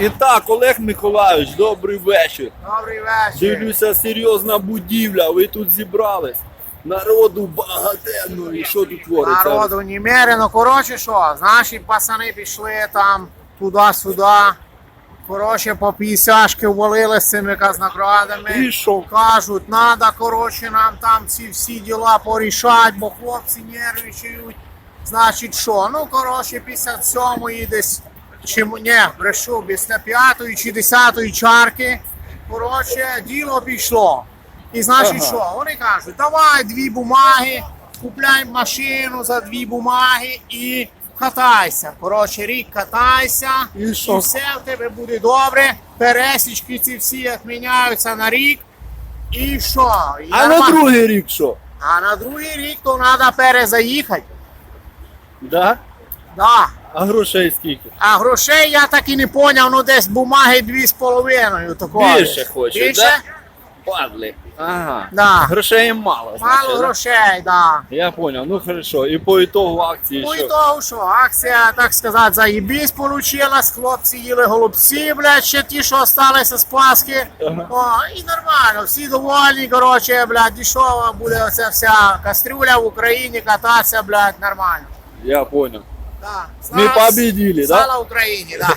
І так, Олег Миколайович, добрий вечір. Добрий вечір. Дивлюся, серйозна будівля. Ви тут зібрались. Народу багатенно. І що тут твориться? Народу немерено. Коротше, що, наші пацани пішли там туди-сюди. Коротше, по 50 ввалили з цими казнокрадами. І що? Кажуть, треба, коротше, нам там ці всі діла порішати, бо хлопці нервничають. Значить, що? Ну, коротше, 57-ї десь, чи м- ні, брешу, після 5-ї чи 10-ї чарки. Коротше, діло пішло. І значить, Ага. що? Вони кажуть, давай дві бумаги, купляй машину за дві бумаги і катайся. Коротше, рік катайся, І що? все в тебе буде добре. Пересічки ці всі як міняються на рік. І що? І А на нормально. другий рік що? А на другий рік то треба перезаїхати. Да? Да. А грошей скільки? А грошей я так і не поняв, ну десь бумаги дві з половиною. такої. Більше хочуть, Більше? Падли. Ага. Да. Грошей їм мало. Мало значить, да? грошей, да. Я понял, ну хорошо. І по ітогу акції і що? того, що акція, так сказати, заєбісь получилась, хлопці їли голубці, блядь, ще ті, що залишилися з Пасхи. Ага. О, і нормально, всі довольні, коротше, блядь, дешево буде оця вся кастрюля в Україні кататися, блядь, нормально. Я понял. Да. Ми победили, да? Слава Украине, да.